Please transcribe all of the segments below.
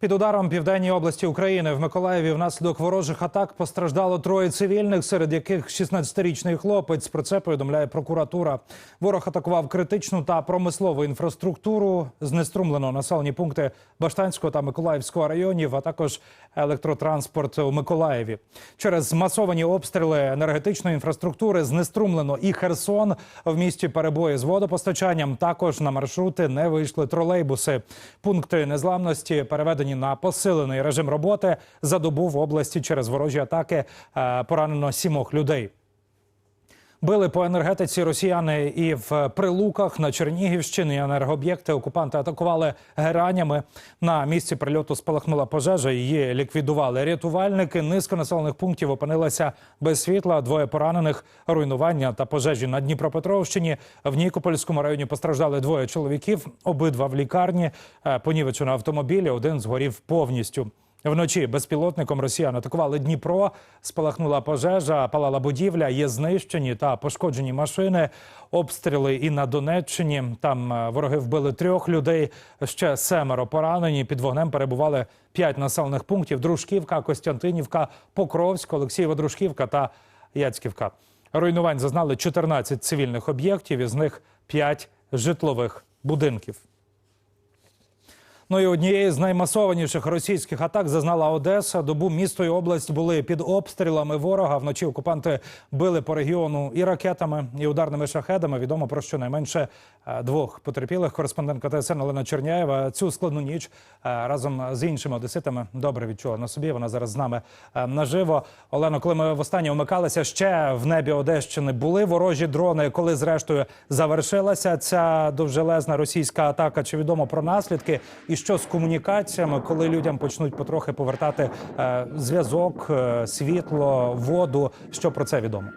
Під ударом південній області України в Миколаєві внаслідок ворожих атак постраждало троє цивільних, серед яких 16-річний хлопець. Про це повідомляє прокуратура. Ворог атакував критичну та промислову інфраструктуру, знеструмлено населені пункти Баштанського та Миколаївського районів, а також електротранспорт у Миколаєві. Через масовані обстріли енергетичної інфраструктури знеструмлено і Херсон. В місті перебої з водопостачанням. Також на маршрути не вийшли тролейбуси. Пункти незламності переведені на посилений режим роботи. За добу в області через ворожі атаки е, поранено сімох людей. Били по енергетиці росіяни і в прилуках на Чернігівщині. Енергооб'єкти окупанти атакували геранями. На місці прильоту спалахнула пожежа. Її ліквідували рятувальники. Низка населених пунктів опинилася без світла. Двоє поранених, руйнування та пожежі на Дніпропетровщині. В Нікопольському районі постраждали двоє чоловіків. Обидва в лікарні. Е, Понівечено автомобілі. Один згорів повністю. Вночі безпілотником росіян атакували Дніпро, спалахнула пожежа, палала будівля, є знищені та пошкоджені машини, обстріли і на Донеччині. Там е, вороги вбили трьох людей, ще семеро поранені. Під вогнем перебували п'ять населених пунктів: Дружківка, Костянтинівка, Покровськ, Олексієва Дружківка та Яцьківка. Руйнувань зазнали 14 цивільних об'єктів, із них 5 житлових будинків. Ну і однієї з наймасованіших російських атак зазнала Одеса. Добу місто і область були під обстрілами ворога. Вночі окупанти били по регіону і ракетами, і ударними шахедами. Відомо про щонайменше е, двох потерпілих. Кореспондентка ТСН Олена Черняєва цю складну ніч е, разом з іншими одеситами добре відчула на собі. Вона зараз з нами е, наживо. Олено, коли ми востаннє вмикалися, ще в небі Одещини були ворожі дрони. Коли зрештою завершилася ця довжелезна російська атака, чи відомо про наслідки? І що з комунікаціями, коли людям почнуть потрохи повертати е, зв'язок, е, світло, воду? Що про це відомо?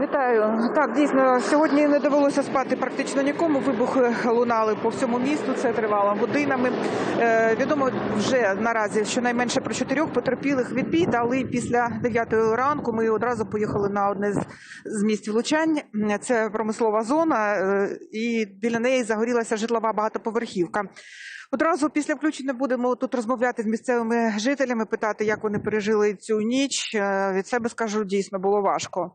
Вітаю. Так, дійсно, сьогодні не довелося спати практично нікому. Вибухи лунали по всьому місту. Це тривало годинами. Е, відомо вже наразі щонайменше про чотирьох потерпілих від бід, але після 9 ранку ми одразу поїхали на одне з, з місць влучань. Це промислова зона, е, і біля неї загорілася житлова багатоповерхівка. Одразу після включення будемо тут розмовляти з місцевими жителями, питати, як вони пережили цю ніч. Е, Від себе скажу, дійсно було важко.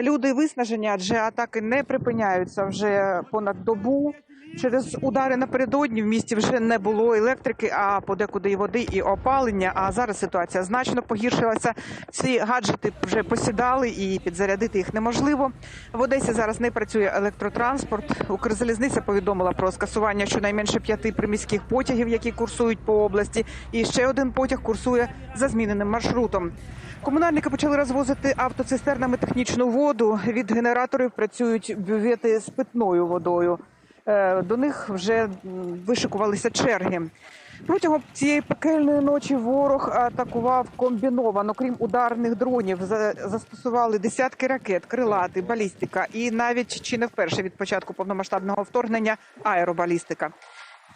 Люди виснажені, адже атаки не припиняються вже понад добу. Через удари напередодні в місті вже не було електрики, а подекуди і води, і опалення. А зараз ситуація значно погіршилася. Ці гаджети вже посідали і підзарядити їх неможливо. В Одесі зараз не працює електротранспорт. Укрзалізниця повідомила про скасування щонайменше п'яти приміських потягів, які курсують по області. І ще один потяг курсує за зміненим маршрутом. Комунальники почали розвозити автоцистернами технічну воду. Від генераторів працюють бювети з питною водою. Е, До них вже вишикувалися черги. Протягом цієї пекельної ночі ворог атакував комбіновано. Крім ударних дронів, за- застосували десятки ракет, крилати, балістика і навіть чи не вперше від початку повномасштабного вторгнення аеробалістика.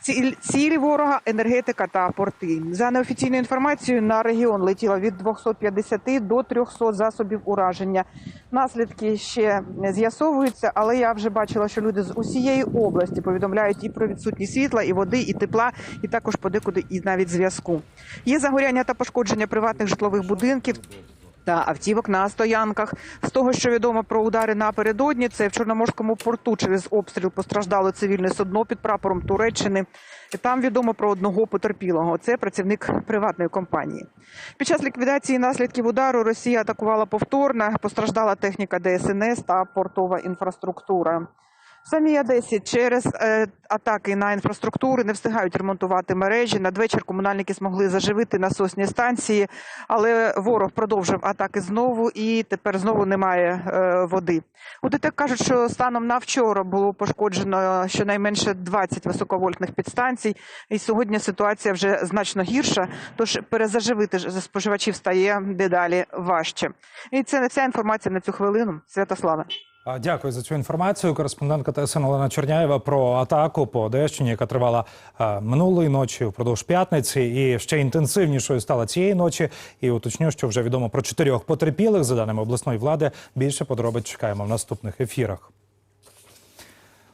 Ціль, цілі ворога енергетика та порти. За неофіційною інформацією, на регіон летіло від 250 до 300 засобів ураження. Наслідки ще з'ясовуються, але я вже бачила, що люди з усієї області повідомляють і про відсутність світла, і води, і тепла, і також подекуди і навіть зв'язку. Є загоряння та пошкодження приватних житлових будинків. Та автівок на стоянках з того, що відомо про удари напередодні, це в Чорноморському порту через обстріл постраждало цивільне судно під прапором Туреччини. Там відомо про одного потерпілого. Це працівник приватної компанії. Під час ліквідації наслідків удару Росія атакувала повторно. Постраждала техніка ДСНС та портова інфраструктура. Самій Одесі через е, атаки на інфраструктури не встигають ремонтувати мережі. Надвечір комунальники змогли заживити насосні станції, але ворог продовжив атаки знову і тепер знову немає е, води. У ДТЕК кажуть, що станом на вчора було пошкоджено щонайменше 20 високовольтних підстанцій, і сьогодні ситуація вже значно гірша. Тож перезаживити споживачів стає дедалі важче. І це ця інформація на цю хвилину. Святославе. Дякую за цю інформацію. Кореспондентка ТСН Олена Черняєва про атаку по Одещині, яка тривала минулої ночі впродовж п'ятниці, і ще інтенсивнішою стала цієї ночі. І уточню, що вже відомо про чотирьох потерпілих за даними обласної влади. Більше подробиць чекаємо в наступних ефірах.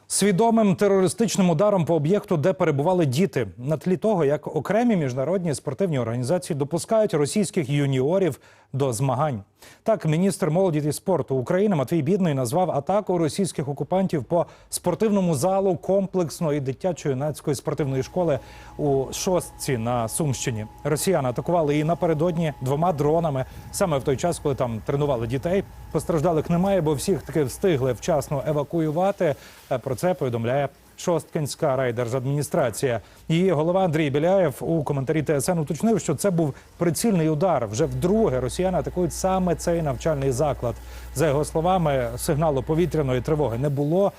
Свідомим терористичним ударом по об'єкту, де перебували діти, на тлі того, як окремі міжнародні спортивні організації допускають російських юніорів до змагань. Так, міністр молоді і спорту України Матвій Бідний назвав атаку російських окупантів по спортивному залу комплексної дитячо-юнацької спортивної школи у Шостці на Сумщині. Росіяни атакували її напередодні двома дронами. Саме в той час, коли там тренували дітей. Постраждалих немає, бо всіх таки встигли вчасно евакуювати. Про це повідомляє Шосткинська райдержадміністрація. Її голова Андрій Біляєв у коментарі ТСН уточнив, що це був прицільний удар. Вже вдруге росіяни атакують саме цей навчальний заклад. За його словами, сигналу повітряної тривоги не було.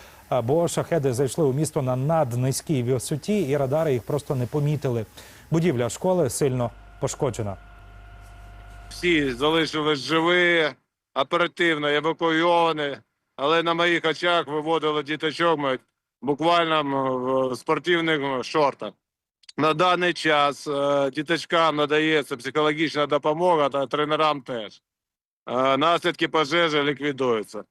Бо шахеди зайшли у місто на наднизькій висоті, і радари їх просто не помітили. Будівля школи сильно пошкоджена. всі залишились живі, оперативно евакуйовані, але на моїх очах виводили діточок буквально в спортивних шортах. На даний час е, діточкам надається психологічна допомога та тренерам теж. Е, Наслідки пожежі ліквідуються.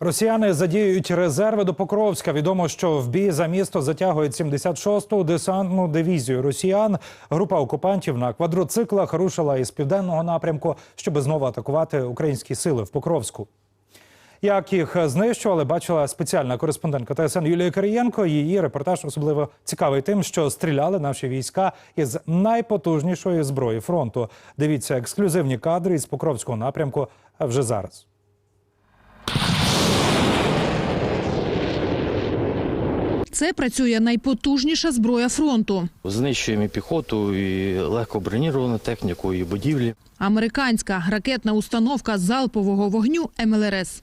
Росіяни задіюють резерви до Покровська. Відомо, що в бій за місто затягують 76-ту десантну дивізію росіян. Група окупантів на квадроциклах рушила із південного напрямку, щоб знову атакувати українські сили в Покровську. Як їх знищували, бачила спеціальна кореспондентка ТСН Юлія Кирієнко. Її репортаж особливо цікавий тим, що стріляли наші війська із найпотужнішої зброї фронту. Дивіться ексклюзивні кадри із Покровського напрямку вже зараз. Це працює найпотужніша зброя фронту. Знищуємо і піхоту, і легкоброніровану техніку, і будівлі. Американська ракетна установка залпового вогню МЛРС.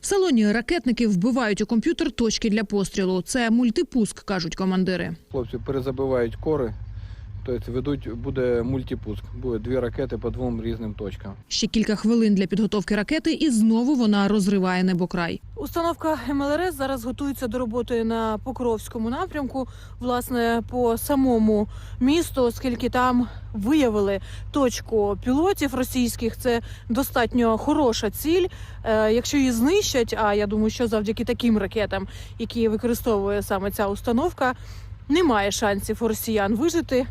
В салоні ракетники вбивають у комп'ютер точки для пострілу. Це мультипуск, кажуть командири. Хлопці перезабивають кори, тобто ведуть, буде мультипуск. Буде дві ракети по двом різним точкам. Ще кілька хвилин для підготовки ракети, і знову вона розриває небокрай. Установка МЛРС зараз готується до роботи на Покровському напрямку, власне, по самому місту, оскільки там виявили точку пілотів російських. Це достатньо хороша ціль. Е, якщо її знищать, а я думаю, що завдяки таким ракетам, які використовує саме ця установка, немає шансів у росіян вижити.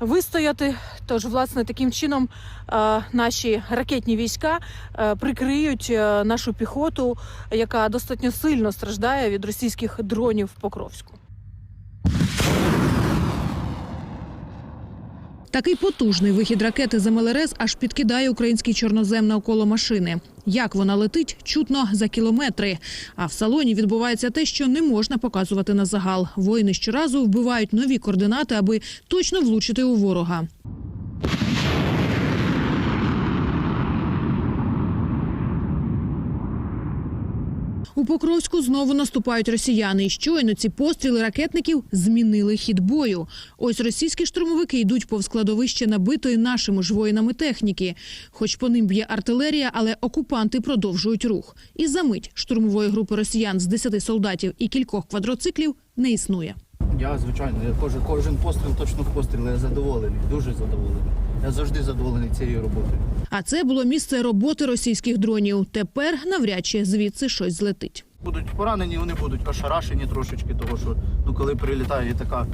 Вистояти, тож власне таким чином е, наші ракетні війська е, прикриють е, нашу піхоту, яка достатньо сильно страждає від російських дронів в Покровську. Такий потужний вихід ракети з МЛРС аж підкидає український чорнозем навколо машини. Як вона летить, чутно за кілометри. А в салоні відбувається те, що не можна показувати на загал. Воїни щоразу вбивають нові координати, аби точно влучити у ворога. У Покровську знову наступають росіяни. І щойно ці постріли ракетників змінили хід бою. Ось російські штурмовики йдуть повз складовище набитої нашими ж воїнами техніки. Хоч по ним б'є артилерія, але окупанти продовжують рух. І за мить штурмової групи росіян з 10 солдатів і кількох квадроциклів не існує. Я, звичайно, кожен, кожен постріл точно постріл. Я задоволений, дуже задоволений. Я завжди задоволений цією роботою. А це було місце роботи російських дронів. Тепер навряд чи звідси щось злетить. Будуть поранені, вони будуть ошарашені трошечки, того що ну, коли прилітає така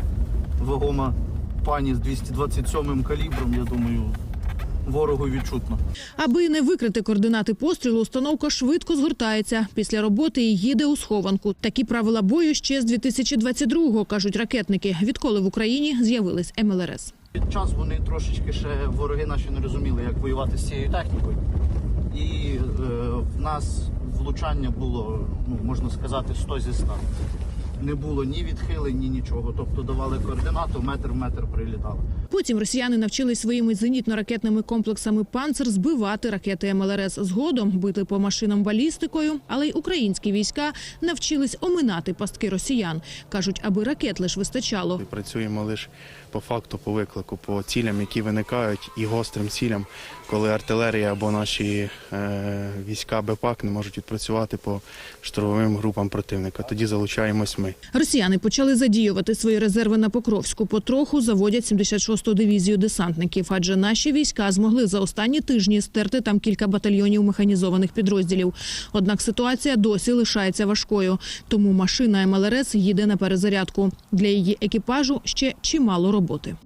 вагома пані з 227 калібром, я думаю, ворогу відчутно. Аби не викрити координати пострілу, установка швидко згортається. Після роботи і їде у схованку. Такі правила бою ще з 2022-го, кажуть ракетники, відколи в Україні з'явились МЛРС. Під час вони трошечки ще вороги наші не розуміли, як воювати з цією технікою. І е, в нас влучання було, ну, можна сказати, 100 зі 100. Не було ні відхилень, ні нічого. Тобто давали координату, метр в метр прилітали. Потім росіяни навчились своїми зенітно-ракетними комплексами «Панцер» збивати ракети МЛРС згодом, бити по машинам балістикою. Але й українські війська навчились оминати пастки росіян. кажуть, аби ракет лиш вистачало. Ми працюємо лише по факту, по виклику, по цілям, які виникають, і гострим цілям, коли артилерія або наші е, війська БПАК не можуть відпрацювати по штурмовим групам противника. Тоді залучаємось ми. Росіяни почали задіювати свої резерви на Покровську. Потроху заводять 76-ту дивізію десантників, адже наші війська змогли за останні тижні стерти там кілька батальйонів механізованих підрозділів. Однак ситуація досі лишається важкою. Тому машина МЛРС їде на перезарядку. Для її екіпажу ще чимало роботи.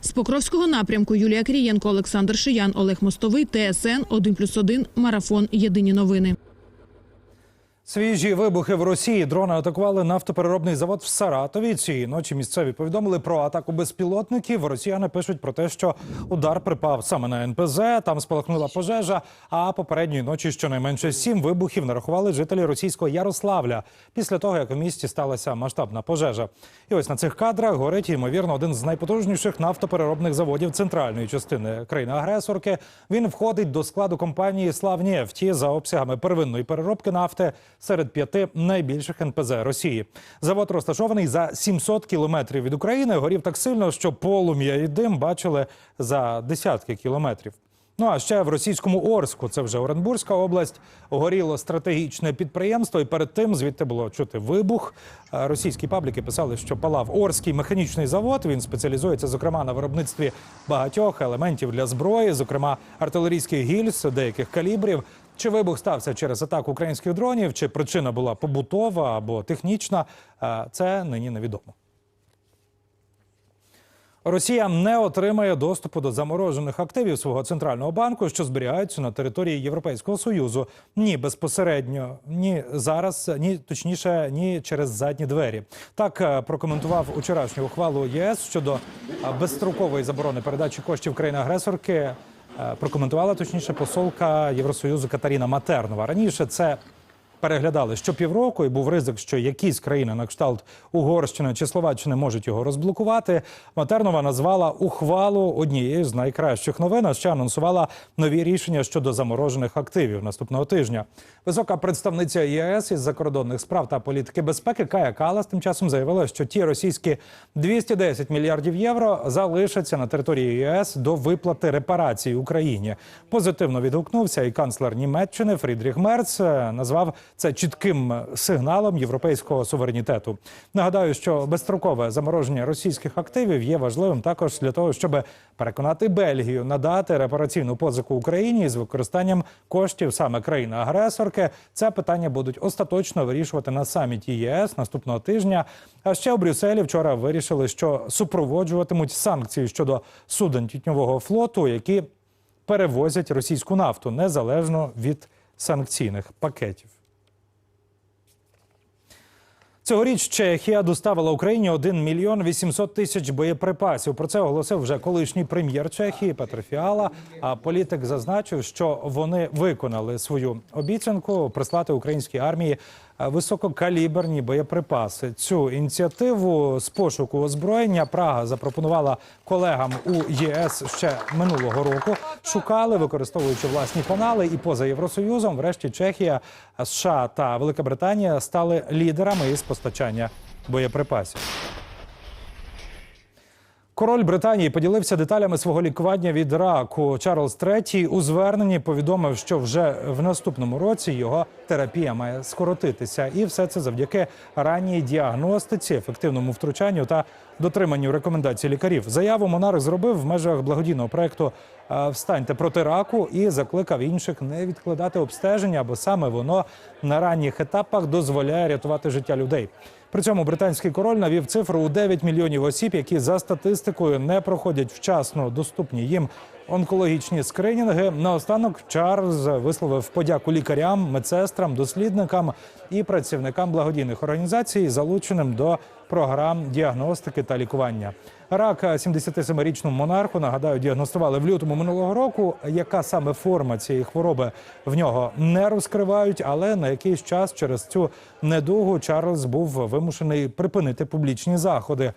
З Покровського напрямку Юлія Крієнко, Олександр Шиян, Олег Мостовий, ТСН 1+,1, Марафон. Єдині новини. Свіжі вибухи в Росії. Дрони атакували нафтопереробний завод в Саратові. Цієї ночі місцеві повідомили про атаку безпілотників. Росіяни пишуть про те, що удар припав саме на НПЗ. Там спалахнула пожежа. А попередньої ночі щонайменше сім вибухів нарахували жителі російського Ярославля після того, як у місті сталася масштабна пожежа. І ось на цих кадрах горить ймовірно один з найпотужніших нафтопереробних заводів центральної частини країни-агресорки. Він входить до складу компанії «Славнефті» за обсягами первинної переробки нафти серед п'яти найбільших НПЗ Росії. Завод розташований за 700 кілометрів від України. Горів так сильно, що полум'я і дим бачили за десятки кілометрів. Ну а ще в російському Орську, це вже Оренбурзька область, горіло стратегічне підприємство, і перед тим звідти було чути вибух. Е, Російські пабліки писали, що палав Орський механічний завод. Він спеціалізується, зокрема, на виробництві багатьох елементів для зброї, зокрема артилерійських гільз деяких калібрів. Чи вибух стався через атаку українських дронів, чи причина була побутова або технічна, е, це нині невідомо. Росія не отримає доступу до заморожених активів свого центрального банку, що зберігаються на території Європейського союзу. Ні безпосередньо, ні зараз, ні точніше, ні через задні двері. Так е, прокоментував учорашню ухвалу ЄС щодо е, безстрокової заборони передачі коштів країни-агресорки. е, Прокоментувала точніше посолка Євросоюзу Катаріна Матернова. Раніше це переглядали щопівроку, і був ризик, що якісь країни на кшталт Угорщини чи Словаччини можуть його розблокувати. Матернова назвала ухвалу однією з найкращих новин. А ще анонсувала нові рішення щодо заморожених активів наступного тижня. Висока представниця ЄС із закордонних справ та політики безпеки Кая Калас тим часом заявила, що ті російські 210 мільярдів євро залишаться на території ЄС до виплати репарацій Україні. Позитивно відгукнувся і канцлер Німеччини Фрідріх Мерц е, назвав це чітким сигналом європейського суверенітету. Нагадаю, що безстрокове замороження російських активів є важливим також для того, щоб переконати Бельгію надати репараційну позику Україні з використанням коштів саме країни-агресорки. Це питання будуть остаточно вирішувати на саміті ЄС наступного тижня. А ще у Брюсселі вчора вирішили, що супроводжуватимуть санкції щодо суден тітньового флоту, які перевозять російську нафту незалежно від санкційних пакетів. Цьогоріч Чехія доставила Україні 1 мільйон 800 тисяч боєприпасів. Про це оголосив вже колишній прем'єр Чехії Петр Фіала. А політик зазначив, що вони виконали свою обіцянку прислати українській армії висококаліберні боєприпаси. Цю ініціативу з пошуку озброєння Прага запропонувала колегам у ЄС ще минулого року. Шукали, використовуючи власні канали, і поза Євросоюзом, врешті Чехія, США та Велика Британія стали лідерами із постачання боєприпасів. Король Британії поділився деталями свого лікування від раку. Чарльз III у зверненні повідомив, що вже в наступному році його терапія має скоротитися, і все це завдяки ранній діагностиці, ефективному втручанню та дотриманню рекомендацій лікарів. Заяву монарх зробив в межах благодійного проекту е, Встаньте проти раку і закликав інших не відкладати обстеження, бо саме воно на ранніх етапах дозволяє рятувати життя людей. При цьому британський король навів цифру у 9 мільйонів осіб, які за статистикою не проходять вчасно доступні їм онкологічні скринінги. Наостанок Чарльз висловив подяку лікарям, медсестрам, дослідникам і працівникам благодійних організацій, залученим до програм діагностики та лікування. Рак 77-річному монарху нагадаю, діагностували в лютому минулого року. Яка саме форма цієї хвороби в нього не розкривають, але на якийсь час через цю недугу Чарльз був вимушений припинити публічні заходи.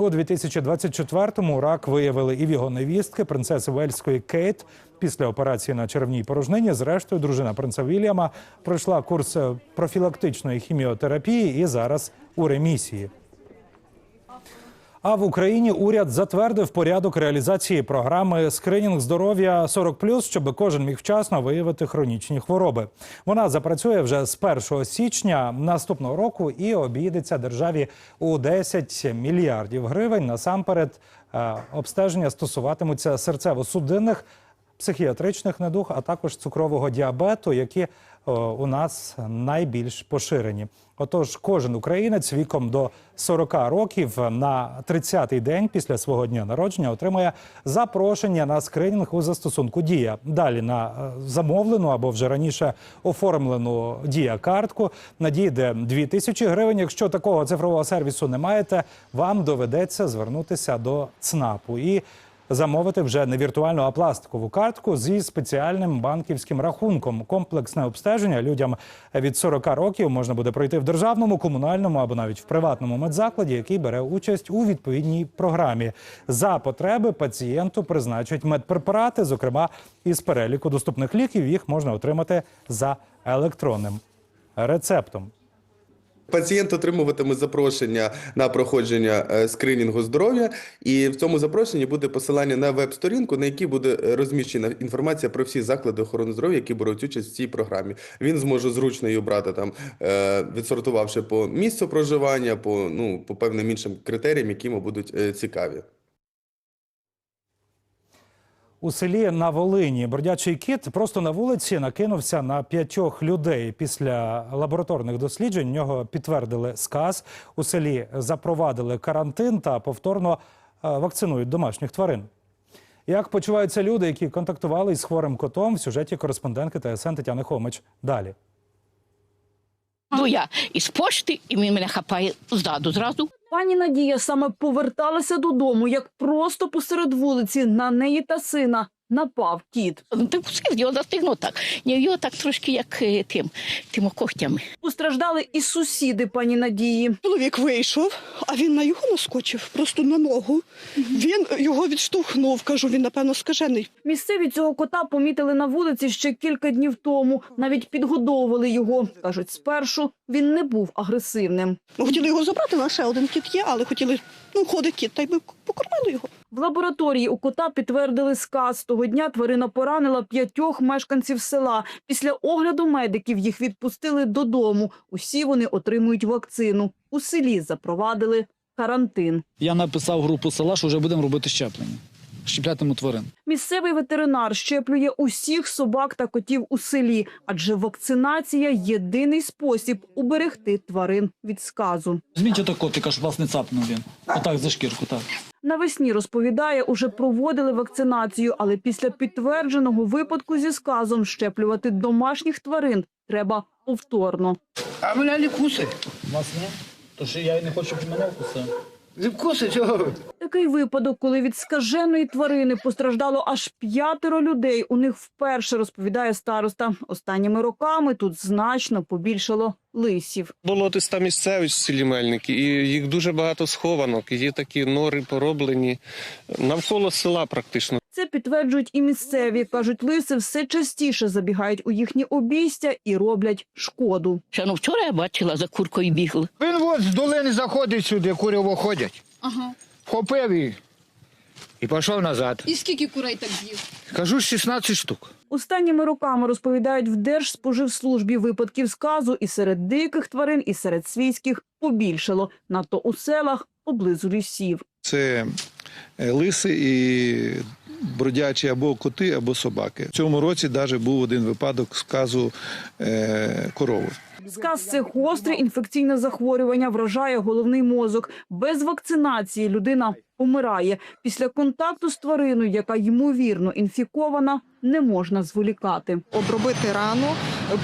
У 2024-му рак виявили і в його невістки, принцеси Вельської Кейт. Після операції на червній порожнині, зрештою, дружина принца Вільяма пройшла курс е, профілактичної хіміотерапії і зараз у ремісії. А в Україні уряд затвердив порядок реалізації програми скринінг здоров'я 40+, щоб кожен міг вчасно виявити хронічні хвороби. Вона запрацює вже з 1 січня наступного року і обійдеться державі у 10 мільярдів гривень. Насамперед е, обстеження стосуватимуться серцево-судинних психіатричних недуг, а також цукрового діабету, які у нас найбільш поширені. Отож, кожен українець віком до 40 років на 30-й день після свого дня народження отримує запрошення на скринінг у застосунку Дія. Далі на е, замовлену або вже раніше оформлену дія картку надійде 2000 гривень. Якщо такого цифрового сервісу не маєте, вам доведеться звернутися до ЦНАПу і замовити вже не віртуальну, а пластикову картку зі спеціальним банківським рахунком. Комплексне обстеження людям від 40 років можна буде пройти в державному, комунальному або навіть в приватному медзакладі, який бере участь у відповідній програмі. За потреби пацієнту призначать медпрепарати, зокрема із переліку доступних ліків. Їх можна отримати за електронним рецептом. Пацієнт отримуватиме запрошення на проходження е, скринінгу здоров'я, і в цьому запрошенні буде посилання на веб-сторінку, на якій буде розміщена інформація про всі заклади охорони здоров'я, які беруть участь в цій програмі. Він зможе зручно її обрати там, е, відсортувавши по місцю проживання, по ну по певним іншим критеріям, які йому будуть е, цікаві. У селі на Волині бродячий кіт просто на вулиці накинувся на п'ятьох людей. Після лабораторних досліджень нього підтвердили сказ. У селі запровадили карантин та повторно е, вакцинують домашніх тварин. Як почуваються люди, які контактували із хворим котом в сюжеті кореспондентки ТСН Тетяни Хомич. Далі. Ну я із пошти, і він мене хапає ззаду зразу. Пані Надія саме поверталася додому, як просто посеред вулиці на неї та сина напав кіт. Ти пускай його застигнув так. Ні, його так трошки як е, тим, тим когтями. Постраждали і сусіди пані Надії. Чоловік вийшов, а він на його наскочив, просто на ногу. Він його відштовхнув, кажу, він, напевно, скажений. Місцеві цього кота помітили на вулиці ще кілька днів тому. Навіть підгодовували його. кажуть, спершу він не був агресивним. Ми хотіли його забрати, на ще один кіт є, але хотіли, ну, ходить кіт, та й ми покормили його. В лабораторії у кота підтвердили сказ. Того дня тварина поранила п'ятьох мешканців села. Після огляду медиків їх відпустили додому. Усі вони отримують вакцину. У селі запровадили карантин. Я написав групу села, що вже будемо робити щеплення. Щеплятиму тварин. Місцевий ветеринар щеплює усіх собак та котів у селі, адже вакцинація єдиний спосіб уберегти тварин від сказу. Зміть ото котика, щоб вас не цапнув він. Отак за шкірку, так. Навесні розповідає, уже проводили вакцинацію, але після підтвердженого випадку зі сказом щеплювати домашніх тварин треба повторно. А мене не кусить. Вас ні? Тож я не хочу, щоб мене вкусив. Не вкусить? Такий випадок, коли від скаженої тварини постраждало аж п'ятеро людей. У них вперше розповідає староста. Останніми роками тут значно побільшало лисів. Болотиста місцевість в селі Мельники, і їх дуже багато схованок. Є такі нори пороблені навколо села практично. Підтверджують і місцеві. кажуть, лиси все частіше забігають у їхні обійстя і роблять шкоду. Ще ну вчора я бачила, за куркою бігли. Він от з долини заходить сюди, куряво ходять. Ага. Вхопив її і пішов назад. І скільки курей так з'їв? Кажу, 16 штук. Останніми роками розповідають в Держспоживслужбі випадків сказу і серед диких тварин, і серед свійських побільшало. Надто у селах поблизу лісів. Це е, лиси і бродячі або коти, або собаки. В цьому році навіть був один випадок сказу е, корови. Сказ це гостре інфекційне захворювання, вражає головний мозок. Без вакцинації людина помирає. Після контакту з твариною, яка ймовірно інфікована, не можна зволікати. Обробити рану,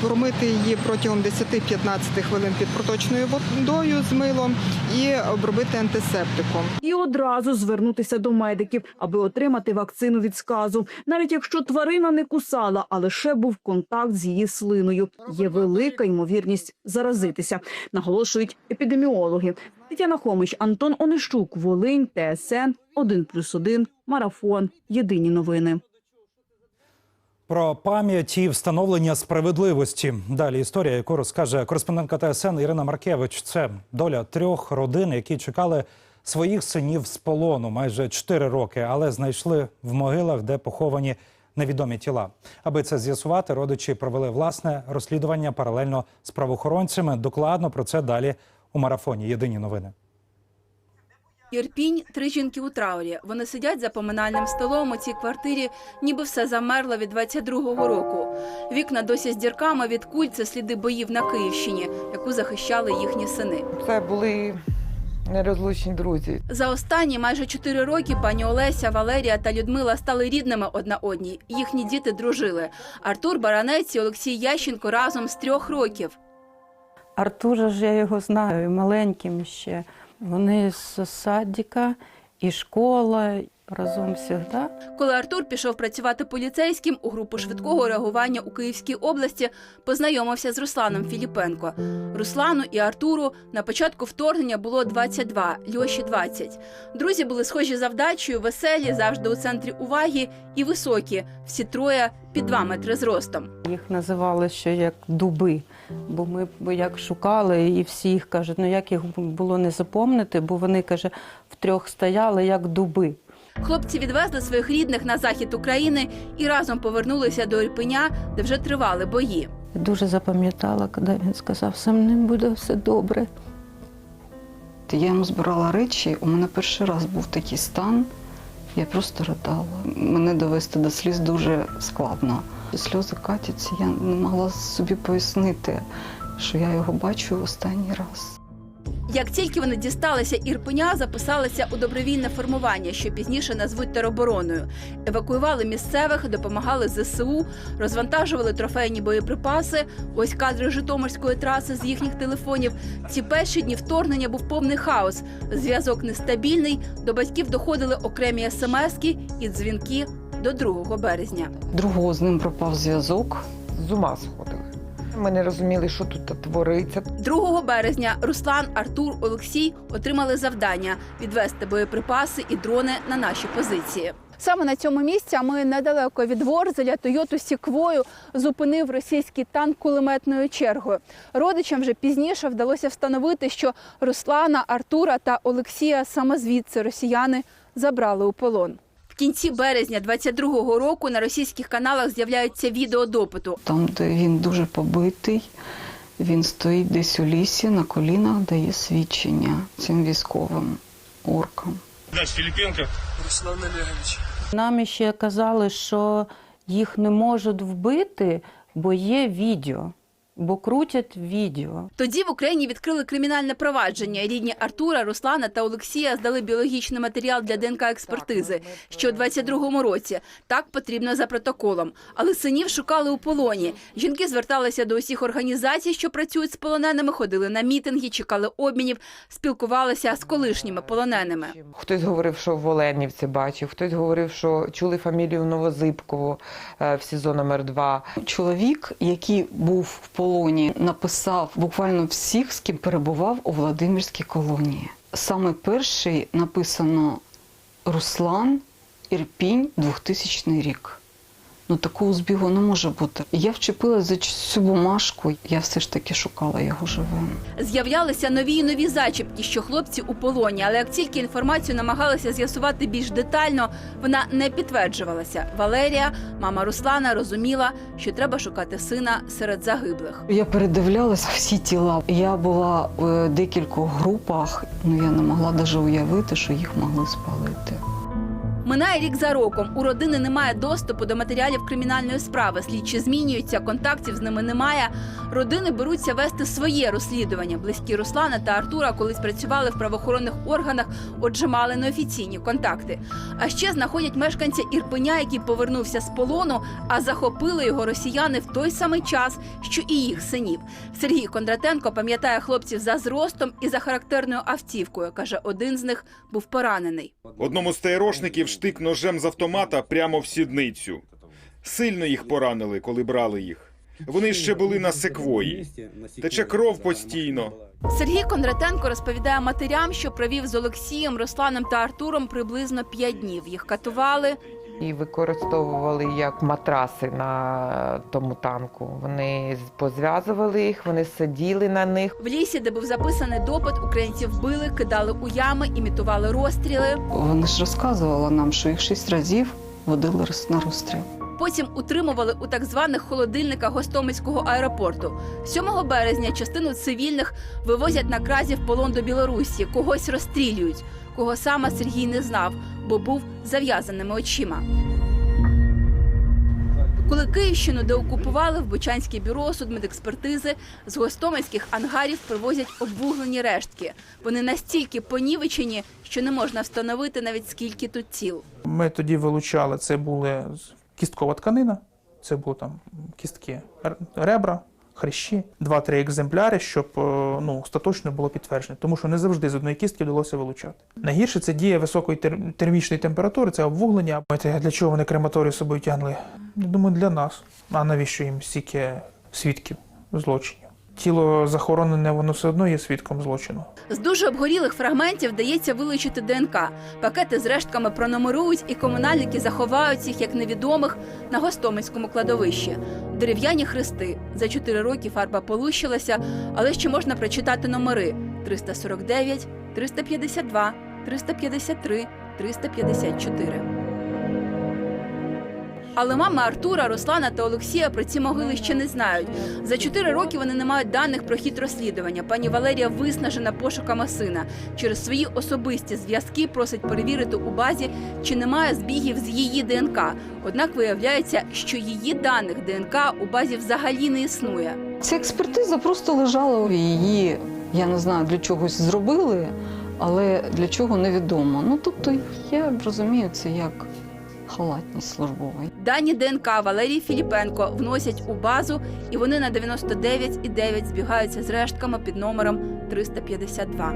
промити її протягом 10-15 хвилин під проточною водою з милом і обробити антисептиком. І одразу звернутися до медиків, аби отримати вакцину від сказу. Навіть якщо тварина не кусала, а лише був контакт з її слиною. Є велика ймовірність заразитися, наголошують епідеміологи. Тетяна Хомич, Антон Онищук, Волинь, ТСН 1+,1, Марафон. Єдині новини. Про пам'ять і встановлення справедливості. Далі історія, яку розкаже кореспондентка ТСН Ірина Маркевич. Це доля трьох родин, які чекали своїх синів з полону майже 4 роки, але знайшли в могилах, де поховані невідомі тіла. Аби це з'ясувати, родичі провели власне розслідування паралельно з правоохоронцями. Докладно про це далі у марафоні. Єдині новини. Ірпінь три жінки у траурі. Вони сидять за поминальним столом у цій квартирі, ніби все замерло від 22-го року. Вікна досі з дірками від куль це сліди боїв на Київщині, яку захищали їхні сини. Це були нерозлучні друзі. За останні майже чотири роки пані Олеся, Валерія та Людмила стали рідними одна одній. Їхні діти дружили. Артур Баранець і Олексій Ященко разом з трьох років. Артура ж я його знаю, маленьким ще. Вони з садика і школа разом завжди. Коли Артур пішов працювати поліцейським у групу швидкого реагування у Київській області, познайомився з Русланом Філіпенко. Руслану і Артуру на початку вторгнення було 22, Льоші 20. Друзі були схожі за вдачею, веселі, завжди у центрі уваги і високі. Всі троє під 2 метри зростом. Їх називали ще як дуби. Бо ми як шукали, і всі їх кажуть, ну як їх було не запомнити, бо вони каже, втрьох стояли як дуби. Хлопці відвезли своїх рідних на захід України і разом повернулися до Ірпеня, де вже тривали бої. Дуже запам'ятала, коли він сказав, со мною буде все добре. Я йому збирала речі, у мене перший раз був такий стан, я просто ридала. Мене довести до сліз дуже складно. Сльози катяться, я не могла собі пояснити, що я його бачу останній раз. Як тільки вони дісталися Ірпеня, записалися у добровільне формування, що пізніше назвуть теробороною. Евакуювали місцевих, допомагали ЗСУ, розвантажували трофейні боєприпаси. Ось кадри Житомирської траси з їхніх телефонів. Ці перші дні вторгнення був повний хаос. Зв'язок нестабільний. До батьків доходили окремі смски і дзвінки до 2 березня. Другого з ним пропав зв'язок. З ума сходили. Ми не розуміли, що тут твориться. 2 березня Руслан, Артур, Олексій отримали завдання відвести боєприпаси і дрони на наші позиції. Саме на цьому місці, а ми недалеко від Ворзеля, Тойоту Сіквою зупинив російський танк кулеметною чергою. Родичам вже пізніше вдалося встановити, що Руслана, Артура та Олексія саме звідси росіяни забрали у полон. В кінці березня 22-го року на російських каналах з'являються відео допиту. Там, де він дуже побитий, він стоїть десь у лісі, на колінах дає свідчення цим військовим оркам. Філіпенко. Руслан Олегович. Нам ще казали, що їх не можуть вбити, бо є відео, бо крутять відео. Тоді в Україні відкрили кримінальне провадження. Рідні Артура, Руслана та Олексія здали біологічний матеріал для ДНК експертизи ще у 22-му році. Так потрібно за протоколом. Але синів шукали у полоні. Жінки зверталися до усіх організацій, що працюють з полоненими, ходили на мітинги, чекали обмінів, спілкувалися з колишніми полоненими. Хтось говорив, що в Оленівці бачив, хтось говорив, що чули фамілію Новозибкову е, в СІЗО номер 2 Чоловік, який був в полоні, написав буквально всіх, з ким перебував у Владимирській колонії. Саме перший написано Руслан Ірпінь, 2000 рік. Ну такого збігу не може бути. Я вчепилася за цю бумажку, я все ж таки шукала його живим. З'являлися нові і нові зачіпки, що хлопці у полоні. Але як тільки інформацію намагалися з'ясувати більш детально, вона не підтверджувалася. Валерія, мама Руслана, розуміла, що треба шукати сина серед загиблих. Я передивлялася всі тіла. Я була в декількох групах, ну я не могла навіть уявити, що їх могли спалити. Минає рік за роком. У родини немає доступу до матеріалів кримінальної справи. Слідчі змінюються, контактів з ними немає. Родини беруться вести своє розслідування. Близькі Руслана та Артура колись працювали в правоохоронних органах, отже, мали неофіційні контакти. А ще знаходять мешканця Ірпеня, який повернувся з полону, а захопили його росіяни в той самий час, що і їх синів. Сергій Кондратенко пам'ятає хлопців за зростом і за характерною автівкою. каже, один з них був поранений. Одному з ТРОшників штик ножем з автомата прямо в сідницю. Сильно їх поранили, коли брали їх. Вони ще були на секвої. Тече кров постійно. Сергій Кондратенко розповідає матерям, що провів з Олексієм, Русланом та Артуром приблизно п'ять днів. Їх катували, і використовували як матраси на тому танку. Вони позв'язували їх, вони сиділи на них. В лісі, де був записаний допит, українців били, кидали у ями, імітували розстріли. Вони ж розказували нам, що їх шість разів водили роз- на розстріл. Потім утримували у так званих холодильниках Гостомельського аеропорту. 7 березня частину цивільних вивозять на кразі в полон до Білорусі, когось розстрілюють. Кого саме Сергій не знав, бо був зав'язаними очима. Коли Київщину деокупували в Бучанське бюро судмедекспертизи з гостомельських ангарів привозять обвуглені рештки. Вони настільки понівечені, що не можна встановити навіть скільки тут тіл. Ми тоді вилучали, це були кісткова тканина, це були там кістки ребра, хрящі, два-три екземпляри, щоб е, ну, остаточно було підтверджено, тому що не завжди з одної кістки вдалося вилучати. Найгірше це дія високої тер- термічної температури, це обвуглення. Для чого вони крематорію собою тягли? Я думаю, для нас. А навіщо їм стільки свідків злочинів? Тіло захоронене, воно все одно є свідком злочину. З дуже обгорілих фрагментів вдається вилучити ДНК. Пакети з рештками пронумерують, і комунальники заховають їх як невідомих на Гостомельському кладовищі. Дерев'яні хрести. За чотири роки фарба полущилася, але ще можна прочитати номери: 349, 352, 353, 354. Але мами Артура, Руслана та Олексія про ці могили ще не знають. За чотири роки вони не мають даних про хід розслідування. Пані Валерія виснажена пошуками сина. Через свої особисті зв'язки просить перевірити у базі, чи немає збігів з її ДНК. Однак виявляється, що її даних ДНК у базі взагалі не існує. Ця експертиза просто лежала у її, я не знаю, для чогось зробили, але для чого невідомо. Ну тобто, я розумію це як халатність службова. Дані ДНК Валерії Філіпенко вносять у базу, і вони на 99,9 збігаються з рештками під номером 352.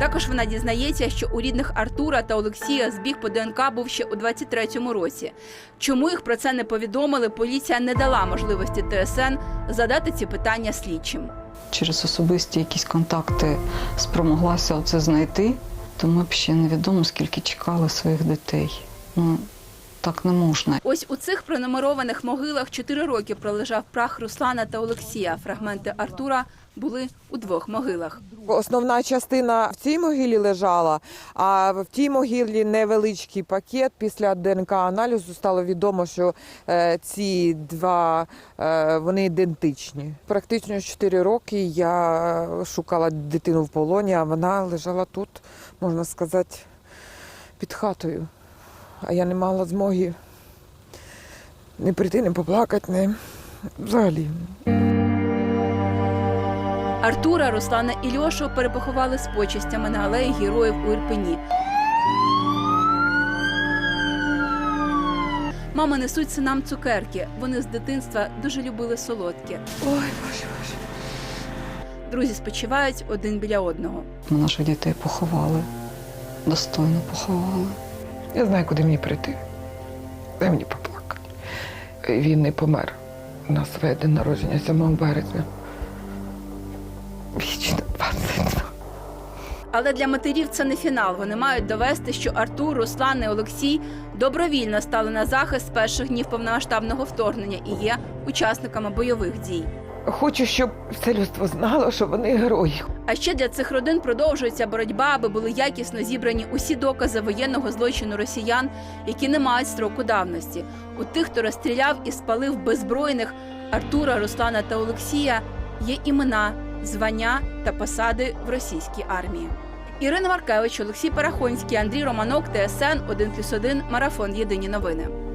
Також вона дізнається, що у рідних Артура та Олексія збіг по ДНК був ще у 23-му році. Чому їх про це не повідомили, поліція не дала можливості ТСН задати ці питання слідчим. Через особисті якісь контакти спромоглася оце знайти, то ми б ще невідомо скільки чекали своїх дітей. Ну так не можна. Ось у цих пронумерованих могилах чотири роки пролежав прах Руслана та Олексія. Фрагменти Артура були у двох могилах. Основна частина в цій могилі лежала, а в тій могилі невеличкий пакет. Після ДНК-аналізу стало відомо, що е, ці два е, вони ідентичні. Практично 4 роки я шукала дитину в полоні, а вона лежала тут, можна сказати, під хатою. А я не мала змоги не прийти, не поплакати, не взагалі. Артура, Руслана і Льошу перепоховали з почестями на алеї героїв у Ірпені. Мами несуть синам цукерки. Вони з дитинства дуже любили солодкі. Ой, боже, боже. Друзі спочивають один біля одного. Ми наших дітей поховали, достойно поховали. Я знаю, куди мені прийти. Дай мені поплакати. Він не помер. У нас своє день народження 7 березня. Вічно 22. Але для матерів це не фінал. Вони мають довести, що Артур, Руслан і Олексій добровільно стали на захист з перших днів повномасштабного вторгнення і є учасниками бойових дій. Хочу, щоб все людство знало, що вони герої. А ще для цих родин продовжується боротьба, аби були якісно зібрані усі докази воєнного злочину росіян, які не мають строку давності. У тих, хто розстріляв і спалив беззбройних Артура, Руслана та Олексія, є імена, звання та посади в російській армії. Ірина Маркевич, Олексій Парахонський, Андрій Романок, ТСН 1+,1, Марафон. Єдині новини.